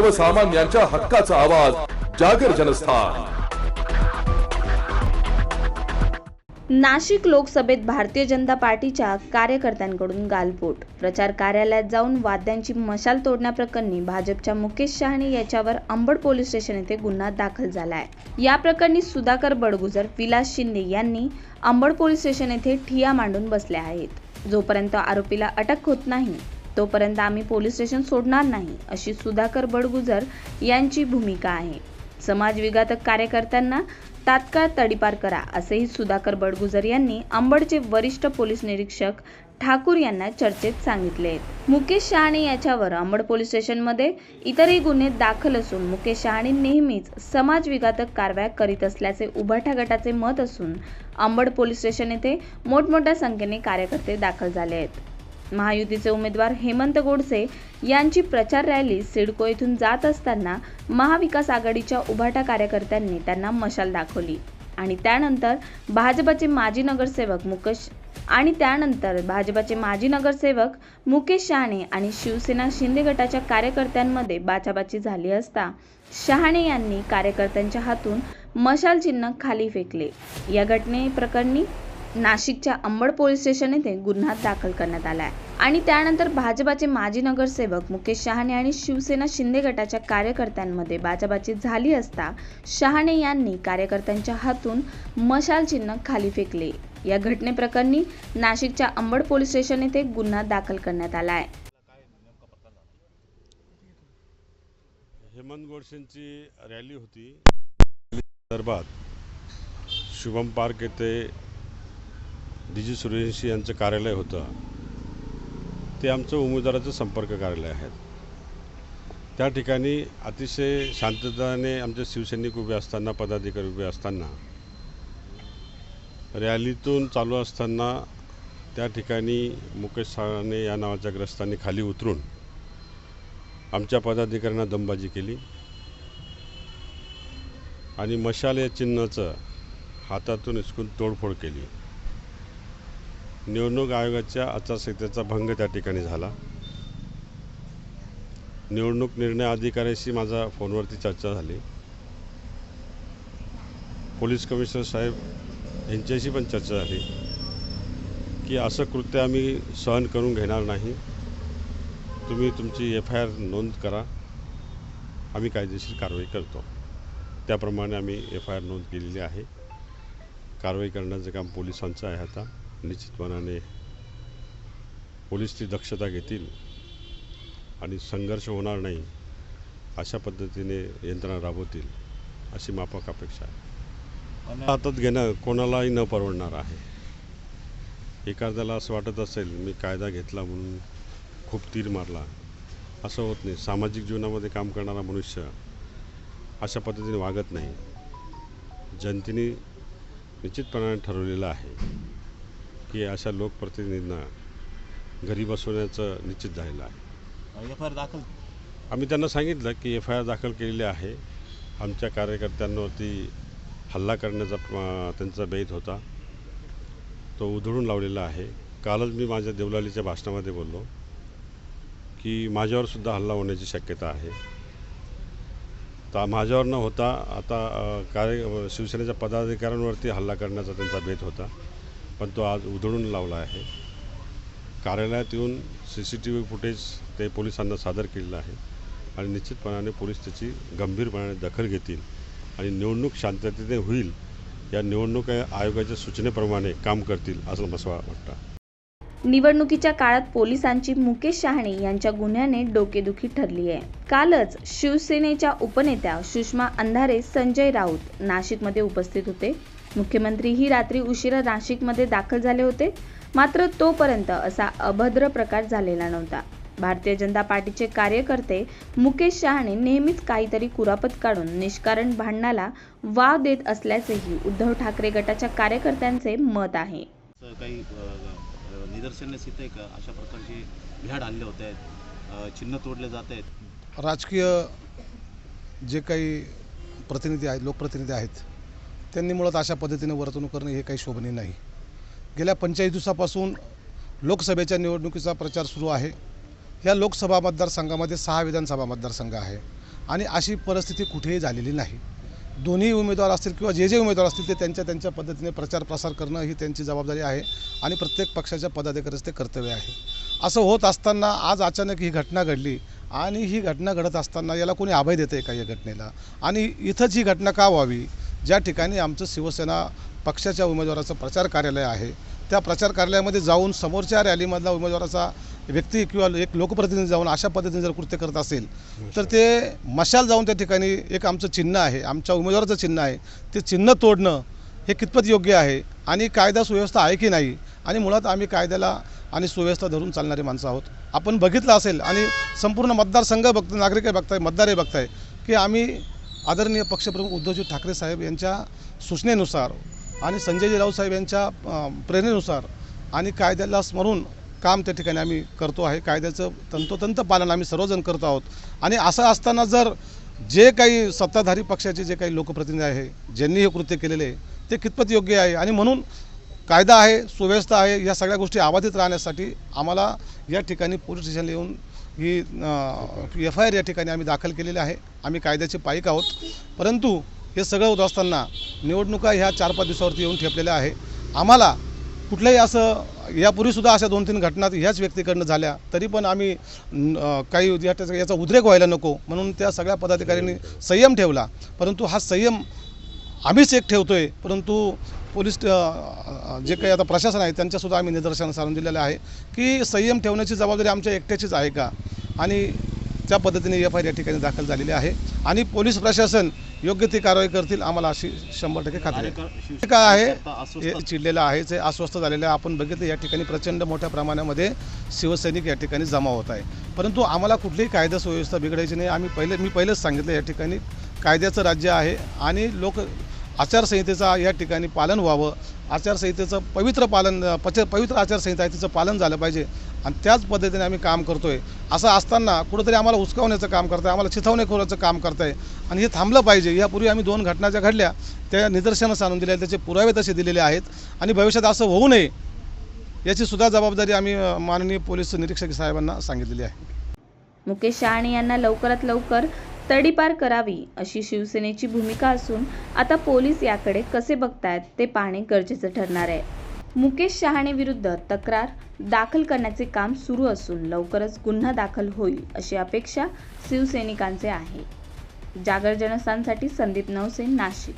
सर्वसामान्यांच्या हक्काचा आवाज जागर जनस्थान. नाशिक लोकसभेत भारतीय जनता पार्टीच्या कार्यकर्त्यांकडून गालबोट प्रचार कार्यालयात जाऊन वाद्यांची मशाल तोडण्याप्रकरणी भाजपच्या मुकेश शहाणे याच्यावर अंबड पोलीस स्टेशन येथे गुन्हा दाखल झाला आहे या प्रकरणी सुधाकर बडगुजर विलास शिंदे यांनी अंबड पोलीस स्टेशन येथे ठिया मांडून बसले आहेत. जोपर्यंत आरोपीला अटक होत नाही तोपर्यंत आम्ही पोलीस स्टेशन सोडणार नाही अशी सुधाकर बडगुजर यांची भूमिका आहे. समाज विघातक कार्यकर्त्यांना तात्काळ तडीपार करा असेही सुधाकर बडगुजर यांनी अंबडचे वरिष्ठ पोलीस निरीक्षक ठाकूर यांना चर्चेत सांगितले. आहेत मुकेश शहाणे याच्यावर अंबड पोलीस स्टेशनमध्ये इतरही गुन्हे दाखल असून मुकेश शहाणे नेहमीच समाज विघातक कारवाया करीत असल्याचे उभाठा गटाचे मत असून अंबड पोलीस स्टेशन येथे मोठमोठ्या संख्येने कार्यकर्ते दाखल झाले आहेत. महायुतीचे उमेदवार हेमंत गोडसे यांची प्रचार रॅली सिडको येथून जात असताना महाविकास आघाडीच्या उभाटा कार्यकर्त्यांनी त्यांना मशाल दाखवली. आणि त्यानंतर भाजपचे माजी नगरसेवक मुकेश आणि त्यानंतर भाजपचे माजी नगरसेवक मुकेश शहाणे आणि शिवसेना शिंदे गटाच्या कार्यकर्त्यांमध्ये बाचाबाची झाली असता शहाणे यांनी कार्यकर्त्यांच्या हातून मशाल चिन्ह खाली फेकले. या घटनेप्रकरणी नाशिकच्या अंबड पोलीस स्टेशन येथे गुन्हा दाखल करण्यात आला आहे आणि त्यानंतर भाजपाचे माजी नगरसेवक मुकेश शहाणे आणि शिवसेना शिंदे गटाच्या कार्यकर्त्यांमध्ये बाचाबाची झाली असता शहाणे यांनी कार्यकर्त्यांच्या हातून मशाल चिन्ह खाली फेकले. या घटनेप्रकरणी नाशिकच्या अंबड पोलीस स्टेशन येथे गुन्हा दाखल करण्यात आला आहे हेमंत गोडसेंची रॅली होती. संदर्भात शुभम पार्क येथे डी जी सूर्यवंशी यांचं कार्यालय होतं. ते आमचं उमेदवाराचं संपर्क कार्यालय आहे. त्या ठिकाणी अतिशय शांतताने आमचे शिवसैनिक उभे असताना पदाधिकारी उभे असताना रॅलीतून चालू असताना त्या ठिकाणी मुकेश साळाने या नावाच्या ग्रस्तांनी खाली उतरून आमच्या पदाधिकाऱ्यांना दमबाजी केली. आणि मशाल या चिन्हाचं हातातून हिसकून तोडफोड केली. निवडणूक आयोगाच्या आचारसंहितेचा भंग त्या ठिकाणी झाला. निवडणूक निर्णय अधिकाऱ्याशी माझा फोनवरती चर्चा झाली. पोलीस कमिशनर साहेब यांच्याशी पण चर्चा झाली की असं कृत्य आम्ही सहन करून घेणार नाही. तुम्ही तुमची एफ आय आर नोंद करा. आम्ही कायदेशीर कारवाई करतो. त्याप्रमाणे आम्ही एफ आय आर नोंद केलेली आहे. कारवाई करण्याचं काम पोलिसांचं आहे आता. निश्चितपणाने पोलीस ती दक्षता घेतील आणि संघर्ष होणार नाही अशा पद्धतीने यंत्रणा राबवतील अशी माफक अपेक्षा आहे. हातात घेणं कोणालाही न परवडणार आहे. एखाद्याला असं वाटत असेल मी कायदा घेतला म्हणून खूप तीर मारला. असं होत नाही. सामाजिक जीवनामध्ये काम करणारा मनुष्य अशा पद्धतीने वागत नाही. जनतेने निश्चितपणाने ठरवलेलं आहे. की अशा लोकप्रतिनिधींना घरी बसवण्याचं निश्चित झालेलं आहे. एफ आय आर दाखल? आम्ही त्यांना सांगितलं की एफ आय आर दाखल केलेली आहे. आमच्या कार्यकर्त्यांवरती हल्ला करण्याचा त्यांचा बेत होता. तो उधळून लावलेला आहे. कालच मी माझ्या देवलालीच्या भाषणामध्ये बोललो की माझ्यावर सुद्धा हल्ला होण्याची शक्यता आहे. तर माझ्यावर न होता आता कार्य शिवसेनेच्या पदाधिकाऱ्यांवरती हल्ला करण्याचा त्यांचा बेत होता. पण तो आज उधळून लावला आहे. कार्यालयात येऊन C C T V footage ते पोलिसांना सादर केलेलं आहे आणि निश्चितपणाने पोलीस त्याची गंभीरपणाने दखल घेतील आणि निवडणूक शांततेने होईल या निवडणूक आयोगाच्या सूचनेप्रमाणे काम करतील असं मला वाटतं. निवडणुकीच्या काळात पोलिसांची मुकेश शहाणे यांच्या गुन्ह्याने डोकेदुखी ठरली आहे. कालच शिवसेनेच्या उपनेत्या सुषमा अंधारे संजय राऊत नाशिकमध्ये उपस्थित होते. मुख्यमंत्री ही रात्री उशिरा नाशिकमध्ये दाखल झाले होते. मात्र तोपर्यंत असा अभद्र प्रकार झालेला नव्हता. भारतीय जनता पार्टीचे कार्यकर्ते मुकेश शहाणे नेहमीच काहीतरी कुरापत काढून निष्कारण भांडणाला वाव देत असल्याचेही उद्धव ठाकरे गटाच्या कार्यकर्त्यांचे मत आहे. काही निदर्शनास येत आहे का? अशा प्रकारचे भ्याड हल्ले होत आहेत चिन्ह तोडले जात आहेत. राजकीय जे काही प्रतिनिधी आहेत लोकप्रतिनिधी आहेत त्यांनी मुळात अशा पद्धतीने वर्तणूक करणे हे काही शोभनीय नाही. गेल्या पंचेचाळीस दिवसापासून लोकसभेच्या निवडणुकीचा प्रचार सुरू आहे. या लोकसभा मतदारसंघामध्ये सहा विधानसभा मतदारसंघ आहे आणि अशी परिस्थिती कुठेही झालेली नाही. दोन्ही उमेदवार असतील किंवा जे जे उमेदवार असतील ते त्यांच्या त्यांच्या पद्धतीने प्रचार प्रसार करणं ही त्यांची जबाबदारी आहे आणि प्रत्येक पक्षाच्या पदाधिकाऱ्याचं ते कर्तव्य आहे. असं होत असताना आज अचानक ही घटना घडली आणि ही घटना घडत असताना याला कोणी आभय देतं आहे का या घटनेला? आणि इथंच ही घटना का व्हावी? ज्या ठिकाणी आमचं शिवसेना पक्षाच्या उमेदवाराचं प्रचार कार्यालय आहे त्या प्रचार कार्यालयामध्ये जाऊन समोरच्या रॅलीमधला उमेदवाराचा व्यक्ती किंवा एक लोकप्रतिनिधी जाऊन अशा पद्धतीने जर कृत्य करत असेल तर ते मशाल जाऊन त्या ठिकाणी एक आमचं चिन्ह आहे आमच्या उमेदवाराचं चिन्ह आहे. ते चिन्ह तोडणं हे कितपत योग्य आहे आणि कायदा सुव्यवस्था आहे की नाही आणि मुळात आम्ही कायद्याला आणि सुव्यवस्था धरून चालणारी माणसं आहोत. आपण बघितलं असेल आणि संपूर्ण मतदारसंघ बघतो नागरिकही बघताय मतदारही बघताय की आम्ही आदरणीय पक्षप्रमुख उद्धवजी ठाकरे साहेब यांच्या सूचनेनुसार आणि संजयजी राऊत साहेब यांच्या प्रेरणेनुसार आणि कायद्याला स्मरून काम त्या ठिकाणी आम्ही करतो आहे. कायद्याचं तंतोतंत पालन आम्ही सर्वजण करत आहोत. आणि असं असताना जर जे काही सत्ताधारी पक्षाचे जे काही लोकप्रतिनिधी आहे ज्यांनी हे कृत्य केलेले आहे ते कितपत योग्य आहे? आणि म्हणून कायदा आहे सुव्यवस्था आहे या सगळ्या गोष्टी अबाधित राहण्यासाठी आम्हाला या ठिकाणी पोलीस स्टेशनला येऊन ही एफ आय आर या ठिकाणी आम्ही दाखल केलेली आहे. आम्ही कायद्याचे पाईक आहोत. परंतु हे सगळं होत असताना निवडणुका ह्या चार पाच दिवसावरती येऊन ठेपलेल्या आहे. आम्हाला कुठल्याही असं यापूर्वीसुद्धा अशा दोन तीन घटना ह्याच व्यक्तीकडनं झाल्या तरी पण आम्ही काही या याचा उद्रेक व्हायला नको. म्हणून त्या सगळ्या पदाधिकाऱ्यांनी संयम ठेवला. परंतु हा संयम आम्हीच एक ठेवतो आहे परंतु पोलीस जे काही आता प्रशासन आहे त्यांच्यासुद्धा आम्ही निदर्शन सारून दिलेलं आहे की संयम ठेवण्याची जबाबदारी आमच्या एकट्याचीच आहे का? आणि त्या पद्धतीने एफ आय या ठिकाणी दाखल झालेली आहे. आणि पोलीस प्रशासन योग्य ती कारवाई करतील आम्हाला अशी शंभर टक्के खात्री हे काय आहे? हे चिडलेलं आहे जे अस्वस्थ झालेलं आहे आपण बघितलं या ठिकाणी प्रचंड मोठ्या प्रमाणामध्ये शिवसैनिक या ठिकाणी जमा होत आहे. परंतु आम्हाला कुठलीही कायदा सुव्यवस्था बिघडायची नाही. आम्ही पहिले मी पहिलेच सांगितलं या ठिकाणी कायद्याचं राज्य आहे आणि लोक आचारसंहितेचा या ठिकाणी पालन व्हावं. आचारसंहितेचं पवित्र पालन पच पवित्र आचारसंहिता आहे तिचं पालन झालं पाहिजे. आणि त्याच पद्धतीने आम्ही काम करतो आहे असं असताना कुठंतरी आम्हाला उचकावण्याचं काम करताय आम्हाला चिथावणेखोराचं काम करत आहे आणि हे थांबलं पाहिजे. यापूर्वी आम्ही दोन घटना ज्या घडल्या त्या निदर्शनास आणून दिल्या त्याचे पुरावे तसे दिलेले आहेत. आणि भविष्यात असं होऊ नये याची सुद्धा जबाबदारी आम्ही माननीय पोलीस निरीक्षक साहेबांना सांगितलेली आहे. मुकेश शहाणे यांना लवकरात लवकर तडीपार करावी अशी शिवसेनेची भूमिका असून आता पोलीस याकडे कसे बघतायत ते पाहणे गरजेचं ठरणार आहे. मुकेश शहाणे विरुद्ध तक्रार दाखल करण्याचे काम सुरू असून लवकरच गुन्हा दाखल होईल अशी अपेक्षा शिवसैनिकांचे आहे. जागर जनस्थानसाठी संदीप नवसे नाशिक.